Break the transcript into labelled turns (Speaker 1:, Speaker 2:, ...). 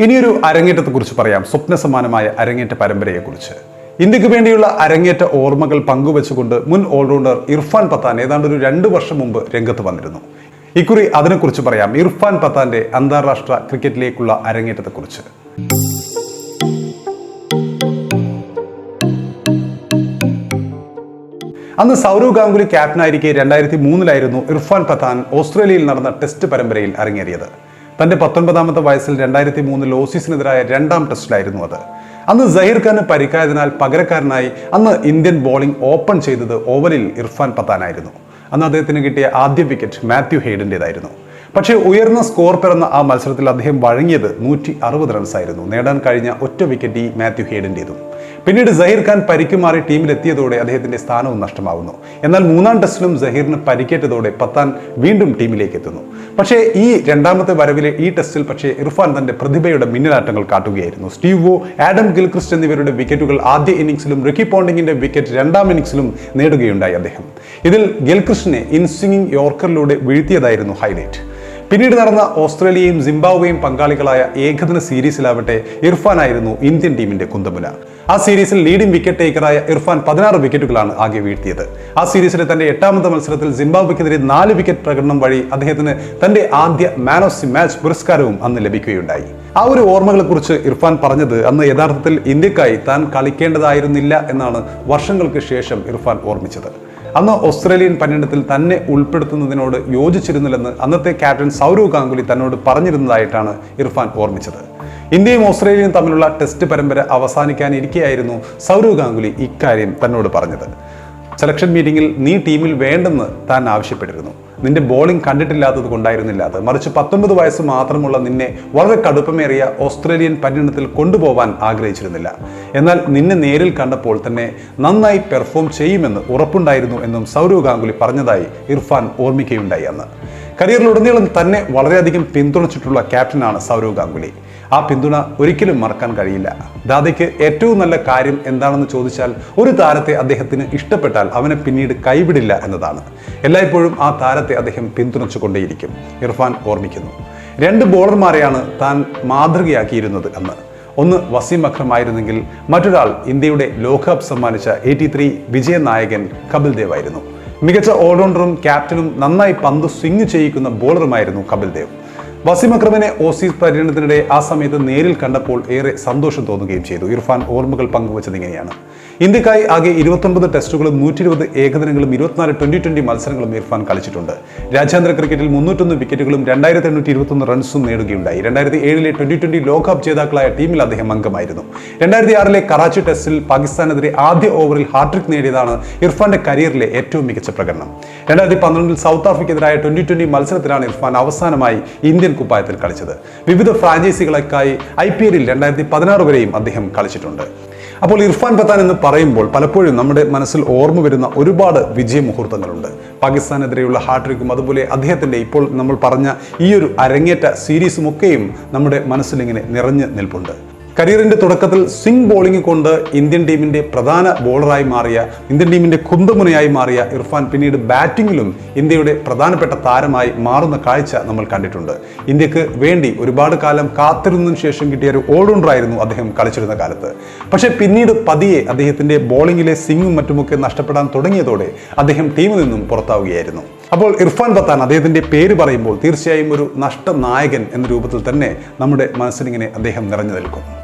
Speaker 1: ഇനിയൊരു അരങ്ങേറ്റത്തെക്കുറിച്ച് പറയാം. സ്വപ്ന സമാനമായ അരങ്ങേറ്റ പരമ്പരയെക്കുറിച്ച്. ഇന്ത്യയ്ക്ക് വേണ്ടിയുള്ള അരങ്ങേറ്റ ഓർമ്മകൾ പങ്കുവെച്ചുകൊണ്ട് മുൻ ഓൾറൗണ്ടർ ഇർഫാൻ പത്താൻ ഏതാണ്ട് ഒരു രണ്ട് വർഷം മുമ്പ് രംഗത്ത് വന്നിരുന്നു. ഇക്കുറി അതിനെക്കുറിച്ച് പറയാം. ഇർഫാൻ പത്താന്റെ അന്താരാഷ്ട്ര ക്രിക്കറ്റിലേക്കുള്ള അരങ്ങേറ്റത്തെക്കുറിച്ച്. അന്ന് സൗരവ് ഗാംഗുലി ക്യാപ്റ്റനായിരിക്കെ രണ്ടായിരത്തി മൂന്നിലായിരുന്നു ഇർഫാൻ പത്താൻ ഓസ്ട്രേലിയയിൽ നടന്ന ടെസ്റ്റ് പരമ്പരയിൽ അരങ്ങേറിയത്. തന്റെ പത്തൊൻപതാമത്തെ വയസ്സിൽ രണ്ടായിരത്തി മൂന്നിൽ ഓസീസിനെതിരായ രണ്ടാം ടെസ്റ്റിലായിരുന്നു അത്. അന്ന് സഹീർ ഖാന് പരിക്കായതിനാൽ പകരക്കാരനായി അന്ന് ഇന്ത്യൻ ബോളിംഗ് ഓപ്പൺ ചെയ്തത് ഓവലിൽ ഇർഫാൻ പത്താനായിരുന്നു. അന്ന് അദ്ദേഹത്തിന് കിട്ടിയ ആദ്യ വിക്കറ്റ് മാത്യു ഹെയ്ഡിന്റെതായിരുന്നു പക്ഷേ ഉയർന്ന സ്കോർ പിറന്ന ആ മത്സരത്തിൽ അദ്ദേഹം വഴങ്ങിയത് നൂറ്റി അറുപത് റൺസായിരുന്നു. നേടാൻ കഴിഞ്ഞ ഒറ്റ വിക്കറ്റ് ഈ മാത്യു ഹേഡിന്റെതും പിന്നീട് സഹീർ ഖാൻ പരിക്കുമാറി ടീമിലെത്തിയതോടെ അദ്ദേഹത്തിന്റെ സ്ഥാനവും നഷ്ടമാകുന്നു എന്നാൽ മൂന്നാം ടെസ്റ്റിലും സഹീറിന് പരിക്കേറ്റതോടെ പത്താൻ വീണ്ടും ടീമിലേക്ക് എത്തുന്നു. പക്ഷേ ഈ രണ്ടാമത്തെ വരവിലെ ഈ ടെസ്റ്റിൽ പക്ഷേ ഇർഫാൻ തന്റെ പ്രതിഭയുടെ മിന്നലാട്ടങ്ങൾ കാട്ടുകയായിരുന്നു. സ്റ്റീവ് വോ ആഡം ഗിൽക്രിസ്റ്റ് എന്നിവരുടെ വിക്കറ്റുകൾ ആദ്യ ഇന്നിംഗ്സിലും റിക്കി പോണ്ടിങ്ങിന്റെ വിക്കറ്റ് രണ്ടാം ഇന്നിംഗ്സിലും നേടുകയുണ്ടായി അദ്ദേഹം. ഇതിൽ ഗിൽക്രിസ്റ്റിനെ ഇൻസ്വിംഗിംഗ് യോർക്കറിലൂടെ വീഴ്ത്തിയതായിരുന്നു ഹൈലൈറ്റ് പിന്നീട് നടന്ന ഓസ്ട്രേലിയയും സിംബാബ്വേയും പങ്കാളികളായ ഏകദിന സീരീസിലാവട്ടെ ഇർഫാനായിരുന്നു ഇന്ത്യൻ ടീമിന്റെ കുന്തമുന. ആ സീരീസിൽ ലീഡിംഗ് വിക്കറ്റ് ടേക്കറായ ഇർഫാൻ പതിനാറ് വിക്കറ്റുകളാണ് ആകെ വീഴ്ത്തിയത്. ആ സീരീസിലെ തന്റെ എട്ടാമത്തെ മത്സരത്തിൽ സിംബാബ്വെക്കെതിരെ നാല് വിക്കറ്റ് പ്രകടനം വഴി അദ്ദേഹത്തിന് തന്റെ ആദ്യ മാൻ ഓഫ് ദി മാച്ച് പുരസ്കാരവും അന്ന് ലഭിക്കുകയുണ്ടായി. ആ ഒരു ഓർമ്മകളെക്കുറിച്ച് ഇർഫാൻ പറഞ്ഞത് അന്ന് യഥാർത്ഥത്തിൽ ഇന്ത്യക്കായി താൻ കളിക്കേണ്ടതായിരുന്നില്ല എന്നാണ് വർഷങ്ങൾക്ക് ശേഷം ഇർഫാൻ ഓർമ്മിച്ചത്. അന്ന് ഓസ്ട്രേലിയൻ പര്യടനത്തിൽ തന്നെ ഉൾപ്പെടുത്തുന്നതിനോട് യോജിച്ചിരുന്നില്ലെന്ന് അന്നത്തെ ക്യാപ്റ്റൻ സൗരവ് ഗാംഗുലി തന്നോട് പറഞ്ഞിരുന്നതായിട്ടാണ് ഇർഫാൻ ഓർമ്മിച്ചത്. ഇന്ത്യയും ഓസ്ട്രേലിയയും തമ്മിലുള്ള ടെസ്റ്റ് പരമ്പര അവസാനിക്കാനിരിക്കെയായിരുന്നു സൗരവ് ഗാംഗുലി ഇക്കാര്യം തന്നോട് പറഞ്ഞത്. സെലക്ഷൻ മീറ്റിംഗിൽ നീ ടീമിൽ വേണ്ടെന്ന് താൻ ആവശ്യപ്പെട്ടിരുന്നു. നിന്റെ ബോളിംഗ് കണ്ടിട്ടില്ലാത്തത് കൊണ്ടായിരുന്നില്ല അത്. മറിച്ച് പത്തൊമ്പത് വയസ്സ് മാത്രമുള്ള നിന്നെ വളരെ കടുപ്പമേറിയ ഓസ്ട്രേലിയൻ പര്യടനത്തിൽ കൊണ്ടുപോകാൻ ആഗ്രഹിച്ചിരുന്നില്ല. എന്നാൽ നിന്നെ നേരിൽ കണ്ടപ്പോൾ തന്നെ നന്നായി പെർഫോം ചെയ്യുമെന്ന് ഉറപ്പുണ്ടായിരുന്നു എന്നും സൗരവ് ഗാംഗുലി പറഞ്ഞതായി ഇർഫാൻ ഓർമ്മിക്കുകയുണ്ടായി അന്ന്. കരിയറിലുടനീളം തന്നെ വളരെയധികം പിന്തുണച്ചിട്ടുള്ള ക്യാപ്റ്റനാണ് സൗരവ് ഗാംഗുലി. ആ പിന്തുണ ഒരിക്കലും മറക്കാൻ കഴിയില്ല. ദാദയ്ക്ക് ഏറ്റവും നല്ല കാര്യം എന്താണെന്ന് ചോദിച്ചാൽ ഒരു താരത്തെ അദ്ദേഹത്തിന് ഇഷ്ടപ്പെട്ടാൽ അവനെ പിന്നീട് കൈവിടില്ല എന്നതാണ്. എല്ലായ്പ്പോഴും ആ താരത്തെ അദ്ദേഹം പിന്തുണച്ചുകൊണ്ടേയിരിക്കും. ഇർഫാൻ ഓർമ്മിക്കുന്നു. രണ്ട് ബോളർമാരെയാണ് താൻ മാതൃകയാക്കിയിരുന്നത് അന്ന്. ഒന്ന് വസീം അക്രം ആയിരുന്നെങ്കിൽ മറ്റൊരാൾ ഇന്ത്യയുടെ ലോകകപ്പ് സമ്മാനിച്ച എയ്റ്റി ത്രീ വിജയനായകൻ കപിൽ ദേവ് ആയിരുന്നു. മികച്ച ഓൾറൗണ്ടറും ക്യാപ്റ്റനും നന്നായി പന്ത് സ്വിങ് ചെയ്യിക്കുന്ന ബോളറുമായിരുന്നു കപിൽ ദേവ്. വസീം അക്രമിനെ ഓസീസ് പര്യടനത്തിനിടെ ആ സമയത്ത് നേരിൽ കണ്ടപ്പോൾ ഏറെ സന്തോഷം തോന്നുകയും ചെയ്തു. ഇർഫാൻ ഓർമ്മകൾ പങ്കുവച്ചത് ഇങ്ങനെയാണ്. ഇന്ത്യക്കായി ആകെ ഇരുപത്തൊൻപത് ടെസ്റ്റുകളും നൂറ്റി ഇരുപത് ഏകദിനങ്ങളും ഇരുപത്തിനാല് ട്വന്റി ട്വന്റി മത്സരങ്ങളും ഇർഫാൻ കളിച്ചിട്ടുണ്ട്. രാജ്യാന്തര ക്രിക്കറ്റിൽ മുന്നൂറ്റൊന്ന് വിക്കറ്റുകളും രണ്ടായിരത്തി എണ്ണൂറ്റി ഇരുപത്തൊന്ന് റൺസും നേടുകയുണ്ടായി. രണ്ടായിരത്തി ഏഴിലെ ട്വന്റി ട്വന്റി ലോകകപ്പ് ജേതാക്കളായ ടീമിൽ അദ്ദേഹം അംഗമായിരുന്നു. രണ്ടായിരത്തി ആറിലെ കറാച്ചി ടെസ്റ്റിൽ പാകിസ്ഥാനെതിരെ ആദ്യ ഓവറിൽ ഹാട്രിക് നേടിയതാണ് ഇർഫാന്റെ കരിയറിലെ ഏറ്റവും മികച്ച പ്രകടനം. രണ്ടായിരത്തി പന്ത്രണ്ടിൽ സൗത്ത് ആഫ്രിക്കെതിരായ ട്വന്റി ട്വന്റി മത്സരത്തിലാണ് ഇർഫാൻ അവസാനമായി കുപ്പായത്തിൽ കളിച്ചത്. വിവിധ ഫ്രാഞ്ചൈസികൾക്കായി ഐ പി എല്ലിൽ രണ്ടായിരത്തി പതിനാറ് വരെയും അദ്ദേഹം കളിച്ചിട്ടുണ്ട്. അപ്പോൾ ഇർഫാൻ പത്താൻ എന്ന് പറയുമ്പോൾ പലപ്പോഴും നമ്മുടെ മനസ്സിൽ ഓർമ്മ വരുന്ന ഒരുപാട് വിജയ മുഹൂർത്തങ്ങളുണ്ട് പാകിസ്ഥാനെതിരെയുള്ള ഹാട്രിക്കും അതുപോലെ അദ്ദേഹത്തിന്റെ ഇപ്പോൾ നമ്മൾ പറഞ്ഞ ഈ ഒരു അരങ്ങേറ്റ സീരീസുമൊക്കെയും നമ്മുടെ മനസ്സിലിങ്ങനെ നിറഞ്ഞു നിൽപ്പുണ്ട്. കരിയറിന്റെ തുടക്കത്തിൽ സ്വിംഗ് ബോളിംഗ് കൊണ്ട് ഇന്ത്യൻ ടീമിന്റെ പ്രധാന ബോളറായി മാറിയ ഇന്ത്യൻ ടീമിന്റെ കുന്തമുനയായി മാറിയ ഇർഫാൻ പിന്നീട് ബാറ്റിംഗിലും ഇന്ത്യയുടെ പ്രധാനപ്പെട്ട താരമായി മാറുന്ന കാഴ്ച നമ്മൾ കണ്ടിട്ടുണ്ട്. ഇന്ത്യയ്ക്ക് വേണ്ടി ഒരുപാട് കാലം കാത്തിരുന്നതിന് ശേഷം കിട്ടിയ ഒരു ഓൾറൗണ്ടറായിരുന്നു അദ്ദേഹം കളിച്ചിരുന്ന കാലത്ത്. പക്ഷേ പിന്നീട് പതിയെ അദ്ദേഹത്തിന്റെ ബോളിംഗിലെ സ്വിങ്ങും മറ്റുമൊക്കെ നഷ്ടപ്പെടാൻ തുടങ്ങിയതോടെ അദ്ദേഹം ടീമിൽ നിന്നും പുറത്താവുകയായിരുന്നു. അപ്പോൾ ഇർഫാൻ പത്താൻ അദ്ദേഹത്തിന്റെ പേര് പറയുമ്പോൾ തീർച്ചയായും ഒരു നഷ്ടനായകൻ എന്ന രൂപത്തിൽ തന്നെ നമ്മുടെ മനസ്സിനിങ്ങനെ അദ്ദേഹം നിറഞ്ഞു നിൽക്കും.